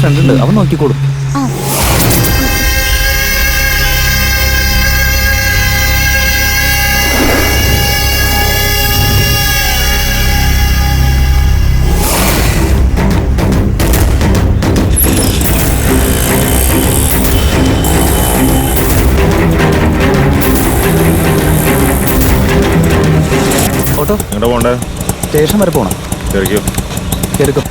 Front ഉണ്ട് അവൻ നോക്കിക്കോളും ഓട്ടോ? എങ്ങോട്ടാ പോണ്ടേ സ്റ്റേഷൻ വരെ പോണം. കേറിക്കോ. കേറിക്കോ.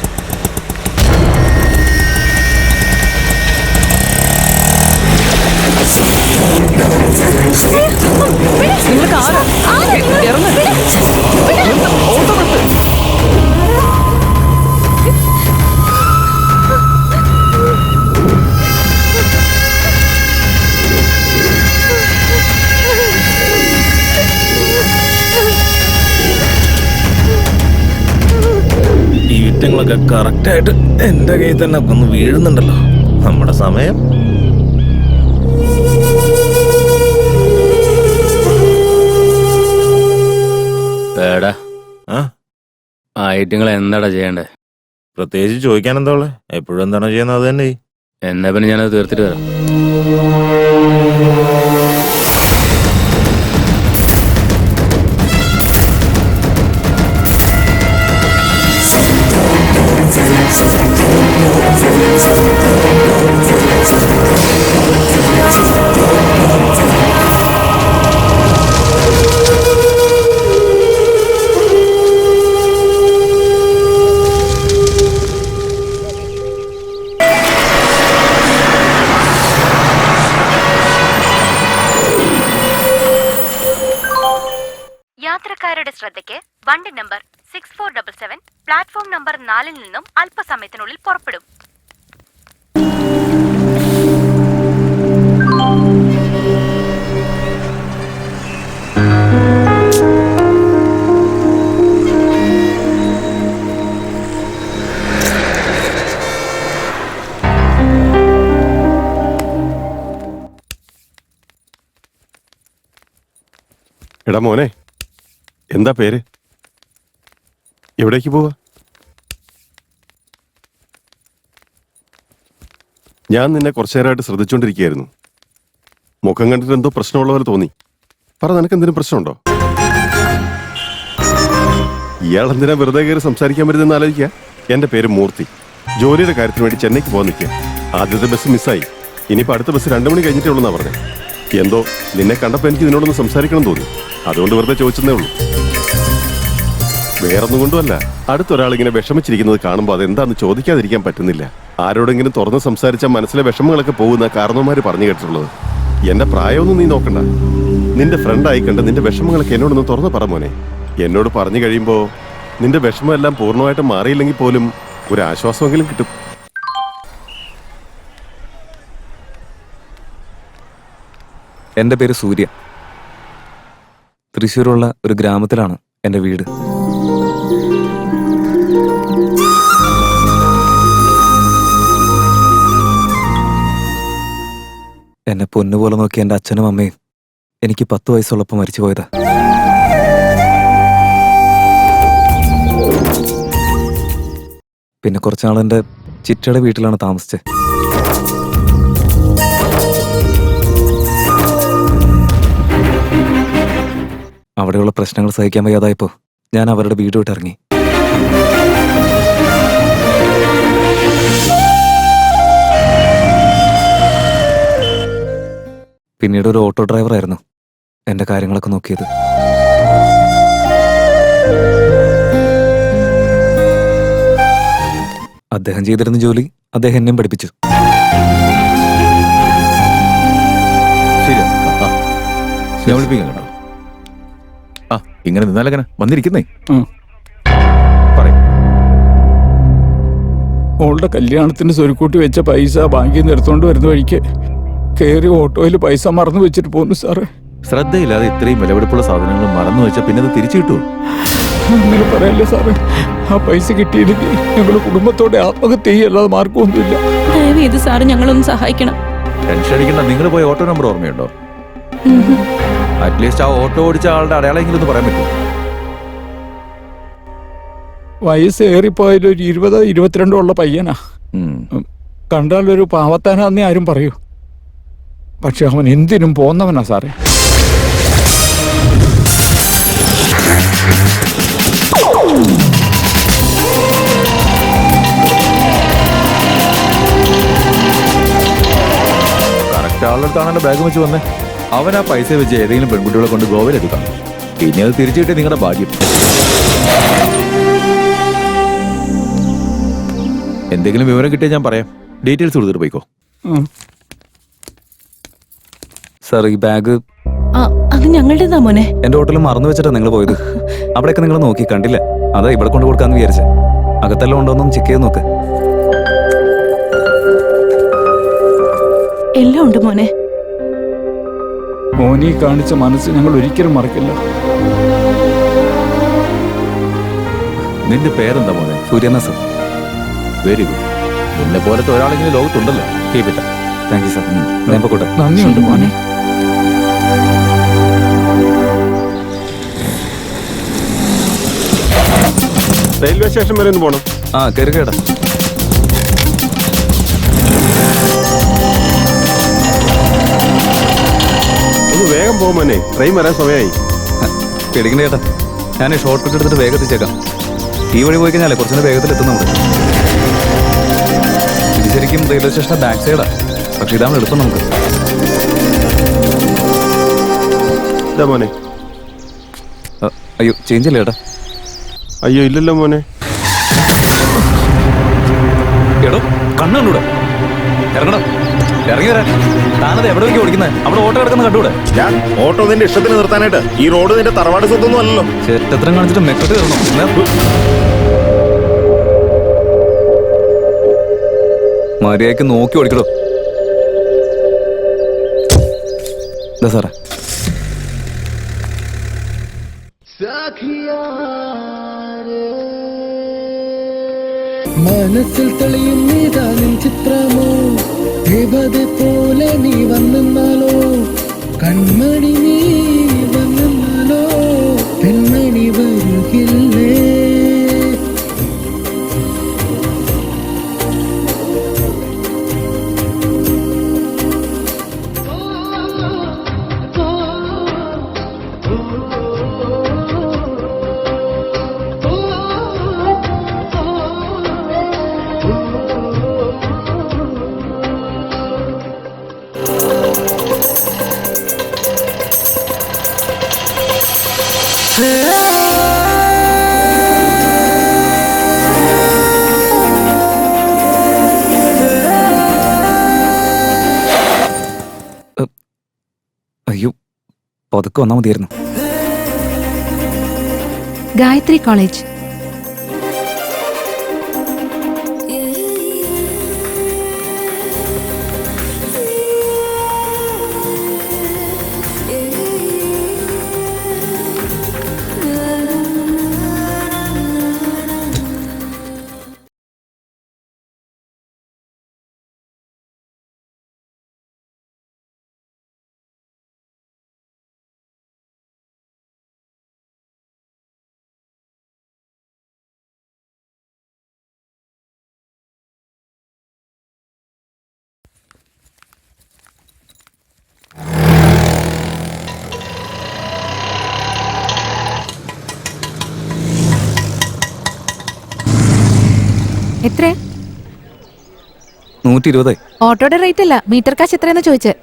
കറക്റ്റ് കറക്റ്റായിട്ട് എന്റെ കയ്യിൽ തന്നെ ഒന്ന് വീഴുന്നുണ്ടല്ലോ. നമ്മുടെ സമയം. പേടാ. ആ? ആയിട്ട് നിങ്ങൾ എന്താടാ ചെയ്യണ്ടേ? പ്രത്യേകിച്ച് ചോദിക്കാൻ എന്താ ഉള്ളത് എപ്പോഴും എന്താണോ ചെയ്യുന്നത് അത് തന്നെ. എന്നാ പിന്നെ ഞാനത് തീർത്തിട്ട് വരാം. യാത്രക്കാരുടെ ശ്രദ്ധയ്ക്ക് വണ്ടി number six four double seven platform number നാലിൽ നിന്നും അല്പസമയത്തിനുള്ളിൽ പുറപ്പെടും. എടാ മോനെ എന്താ പേര്? എവിടേക്ക് പോവാ? ഞാൻ നിന്നെ കുറച്ചു നേരമായിട്ട് ശ്രദ്ധിച്ചുകൊണ്ടിരിക്കുകയായിരുന്നു മുഖം കണ്ടിട്ട് എന്തോ പ്രശ്നമുള്ള പോലെ തോന്നി. പറ നിനക്ക് എന്തെങ്കിലും പ്രശ്നമുണ്ടോ? ഇയാൾ എന്തിനാ വെറുതെ കയറി സംസാരിക്കാൻ പറ്റുന്ന ആലോചിക്കുക എന്റെ പേര് മൂർത്തി. ജോലിയുടെ കാര്യത്തിന് വേണ്ടി ചെന്നൈക്ക് പോകാൻ നിൽക്കുക. ആദ്യത്തെ ബസ് മിസ്സായി. ഇനിയിപ്പോൾ അടുത്ത ബസ് രണ്ടു മണി കഴിഞ്ഞിട്ടേ ഉള്ളൂ പറഞ്ഞത് എന്തോ നിന്നെ കണ്ടപ്പോൾ എനിക്ക് നിന്നോടൊന്ന് സംസാരിക്കണം തോന്നി. അതുകൊണ്ട് വെറുതെ ചോദിച്ചതേ ഉള്ളൂ. വേറൊന്നും കൊണ്ടുമല്ല അടുത്തൊരാൾ ഇങ്ങനെ വിഷമിച്ചിരിക്കുന്നത് കാണുമ്പോൾ അതെന്താന്ന് ചോദിക്കാതിരിക്കാൻ പറ്റുന്നില്ല. ആരോടെങ്കിലും തുറന്ന് സംസാരിച്ചാൽ മനസ്സിലെ വിഷമങ്ങളൊക്കെ പോകുന്ന കാരണവന്മാർ പറഞ്ഞു കേട്ടിട്ടുള്ളത്. എന്റെ പ്രായമൊന്നും നീ നോക്കണ്ട. നിന്റെ ഫ്രണ്ടായി കണ്ട് നിന്റെ വിഷമങ്ങളൊക്കെ എന്നോടൊന്ന് തുറന്ന് പറ മോനെ. എന്നോട് പറഞ്ഞു കഴിയുമ്പോൾ നിന്റെ വിഷമമെല്ലാം പൂർണമായിട്ട് മാറിയില്ലെങ്കിൽ പോലും ഒരു ആശ്വാസമെങ്കിലും കിട്ടും. എന്റെ പേര് സൂര്യ. തൃശ്ശൂരുള്ള ഒരു ഗ്രാമത്തിലാണ് എന്റെ വീട്. എന്നെ പൊന്നുപോലെ നോക്കിയ എന്റെ അച്ഛനും അമ്മയും എനിക്ക് പത്ത് വയസ്സുള്ളപ്പോൾ മരിച്ചു പോയതാ. പിന്നെ കുറച്ചാൾ എന്റെ ചിറ്റയുടെ വീട്ടിലാണ് താമസിച്ചത്. അവിടെയുള്ള പ്രശ്നങ്ങൾ സഹിക്കാൻ വയ്യാതായപ്പോ ഞാൻ അവരുടെ വീട് വിട്ടിറങ്ങി പിന്നീട് ഒരു ഓട്ടോ ഡ്രൈവറായിരുന്നു എന്റെ കാര്യങ്ങളൊക്കെ നോക്കിയത്. അദ്ദേഹം ചെയ്തിരുന്ന ജോലി അദ്ദേഹം എന്നെയും പഠിപ്പിച്ചു. ശരി ഞാൻ വിളിപ്പിക്കാം കേട്ടോ. ഇങ്ങനെ നിന്നാലങ്ങനെ വന്നിരിക്കുന്നേ. പറയും. മോളുടെ കല്യാണത്തിന് സ്വരുക്കൂട്ടി വെച്ച പൈസ ബാങ്കിൽ നിന്ന് എടുത്തോണ്ട് വരുന്ന വഴിക്ക് കയറി ഓട്ടോയിൽ പൈസ മറന്നു വെച്ചിട്ട് പോന്നു സാറ്. ശ്രദ്ധയില്ലാതെ ഇത്രയും വിലപിടിപ്പുള്ള സാധനങ്ങൾ മറന്നു വെച്ചാൽ പിന്നെ അത് തിരിച്ചു കിട്ടുമോ അങ്ങനെ പറയല്ലേ സാറ്. ആ പൈസ കിട്ടിയില്ലെങ്കിൽ ഞങ്ങൾ കുടുംബത്തോടെ ആത്മഹത്യ ചെയ്യല്ലാതെ മാർഗമൊന്നുമില്ല. ദയവ് ഇത് സാറ് ഞങ്ങളൊന്ന് സഹായിക്കണം. ടെൻഷൻ അടിക്കണ്ട. നിങ്ങൾ പോയ ഓട്ടോ നമ്പർ ഓർമ്മയുണ്ടോ? അറ്റ്ലീസ്റ്റ് ആ ഓട്ടോ ഓടിച്ച ആളുടെ അടയാളെങ്കിലും ഒന്ന് പറയാൻ പറ്റും വയസ്സ് ഏറിപ്പോയാലും ഒരു ഇരുപതോ ഇരുപത്തിരണ്ടോ ഉള്ള പയ്യനാ. കണ്ടാൽ ഒരു പാവത്താനാന്നേ ആരും പറയൂ. പക്ഷെ അവൻ എന്തിനും പോന്നവനാ സാറേ. കറക്റ്റ് ആളുടെ അടുത്താണല്ലോ ബാഗ് വെച്ച് വന്നേ. അവൻ ആ പൈസ വെച്ച് ഏതെങ്കിലും പെൺകുട്ടികളെ കൊണ്ട് ഗോവയിൽ എടുക്കാം ഇനി അത് തിരിച്ചു കിട്ടിയ നിങ്ങളുടെ ഭാഗ്യം. എന്തെങ്കിലും വിവരം കിട്ടിയാൽ ഞാൻ പറയാം. ഡീറ്റെയിൽസ് കൊടുത്തിട്ട് പോയിക്കോ. സാർ ഈ ബാഗ് ആ അത് ഞങ്ങളുടേതാ മോനെ. എന്റെ ഹോട്ടലിൽ മറന്നു വെച്ചിട്ടാ നിങ്ങൾ പോയത്. അവിടെയൊക്കെ നിങ്ങൾ നോക്കി കണ്ടില്ല. അതാ ഇവിടെ കൊണ്ടു കൊടുക്കാന്ന് വിചാരിച്ചേ. അകത്തെല്ലാം ഉണ്ടോന്നും ചെക്ക് ചെയ്ത് നോക്ക്. എല്ലാം ഉണ്ട് മോനെ. മോനി കാണിച്ച മനസ്സ് ഞങ്ങൾ ഒരിക്കലും മറക്കില്ല. നിന്റെ പേരെന്താ മോനെ? സൂര്യനാസർ. വെരി ഗുഡ് നിന്നെ പോലത്തെ ഒരാളെങ്കിലും ലോകത്തുണ്ടല്ലോ. Keep it thank you sir ഞാൻ നന്ദിയുണ്ട് മോനെ. റെയിൽവേ സ്റ്റേഷൻ വരെ ഒന്ന് പോണം. ആ കയറി കേടാ പോകുമ്പോനെ ട്രെയിൻ വരാൻ സമയമായി പേടിക്കണ്ട ചേട്ടാ. ഞാൻ ഷോർട്ട് കട്ട് എടുത്തിട്ട് വേഗം എത്തിച്ചേക്കാം. ഈ വഴി പോയി കഴിഞ്ഞാലേ കുറച്ചുകൂടെ വേഗത്തിൽ എത്തുന്നുണ്ട് ഇത് ശരിക്കും റെയിൽവേ സ്റ്റേഷന്റെ ബാക്ക് സൈഡാ പക്ഷെ ഇതാണ് എളുപ്പം നമുക്ക്. ഇതാ മോനെ. അ, അയ്യോ ചേഞ്ച് ഇല്ല ചേട്ടാ? അയ്യോ ഇല്ലല്ലോ മോനെ. എടോ കണ്ണുണ്ടൂടെ ഇറങ്ങടാ. ഇറങ്ങി വരാൻ താനത് എവിടെ വയ്ക്കും ഓടിക്കുന്നത്? അവിടെ ഓട്ടോ കിടക്കുന്ന കണ്ടൂടെ ഞാൻ ഓട്ടോ നിന്റെ ഇഷ്ടത്തിന് നിർത്താനായിട്ട് ഈ റോഡ് നിന്റെ തറവാട് സ്വത്തൊന്നും അല്ലല്ലോ. ചേട്ടത്രം കാണിച്ചിട്ട് മെക്കട്ട് കയറണം മര്യാദയ്ക്ക് നോക്കി ഓടിക്കടോ. എന്താ സാറേ. മനസ്സിൽ തെളിയും നീതാ നിൻ ചിത്രമോ? ദേവത പോലെ നീ വന്നെന്നാലോ അയ്യോ പതുക്കെ വന്നാൽ മതിയായിരുന്നു. ഗായത്രി കോളേജ്. എത്ര? നൂറ്റി ഇരുപത് ഓട്ടോയുടെ റേറ്റ് അല്ല മീറ്റർ കാശ് എത്രയെന്ന് ചോദിച്ചേ?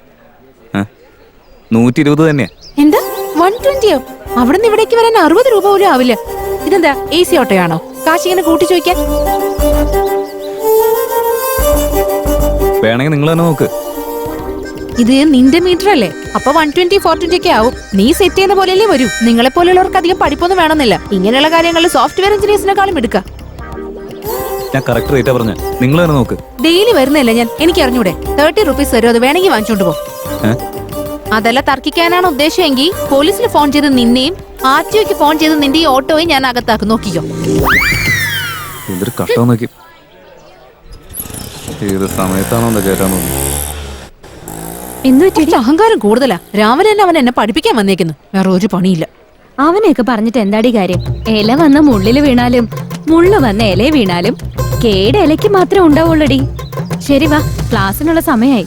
നൂറ്റി ഇരുപത് തന്നെയാ. എന്താ? വൺ ട്വന്റിയോ അവിടെ നിന്ന് ഇവിടേക്ക് വരാൻ അറുപത് രൂപ പോലും ആവില്ല. ഇതെന്താ എ സി ഓട്ടോയാണോ? കാശ് ഇങ്ങനെ കൂട്ടി ചോദിക്കാൻ? വേണമെങ്കിൽ നിങ്ങൾ തന്നെ നോക്ക്. ഇത് നിന്റെ മീറ്റർ അല്ലേ? അപ്പൊ വൺ ട്വന്റി ഫോർ ട്വന്റി ഒക്കെ ആവും. നീ സെറ്റ് ചെയ്യുന്ന പോലെയല്ലേ വരൂ. നിങ്ങളെ പോലെയുള്ളവർക്ക് അധികം പഠിപ്പൊന്നും വേണമെന്നില്ല. ഇങ്ങനെയുള്ള കാര്യങ്ങളിൽ സോഫ്റ്റ്വെയർ എഞ്ചിനീയേഴ്സിനെക്കാളും എടുക്കാം ഞാൻ കറക്റ്റ് റേറ്റാ പറഞ്ഞ. നിങ്ങൾ തന്നെ നോക്ക്. ഡെയിലി വരുന്നില്ല ഞാൻ? എനിക്ക് അറിഞ്ഞൂടെ. തേർട്ടി റുപ്പീസ് വരും. അത് വേണമെങ്കിൽ വാങ്ങിച്ചോണ്ട് പോ. അതല്ല തർക്കിക്കാനാണ് ഉദ്ദേശമെങ്കിൽ പോലീസിന് ഫോൺ ചെയ്ത് നിന്നെയും ആർ ടി ഒക്ക് ഫോൺ ചെയ്ത് നിന്റെ ഈ ഓട്ടോയും ഞാൻ അകത്താക്കും. നോക്കിക്കോ. എന്തൊരു കട്ടോ നോക്കി. ഏത് സമയത്താണോ അഹങ്കാരം കൂടുതലാ. രാവിലെ തന്നെ അവൻ എന്നെ പഠിപ്പിക്കാൻ വന്നേക്കുന്നു. വേറെ ഒരു പണിയില്ല. അവനെയൊക്കെ പറഞ്ഞിട്ട് എന്താടി കാര്യം? ഇല വന്ന മുള്ളിൽ വീണാലും മുള്ളു വന്ന ഇല വീണാലും കേട് ഇലയ്ക്ക് മാത്രമേ ഉണ്ടാവുള്ളടി. ശരി വാ ക്ലാസ്സിനുള്ള സമയായി.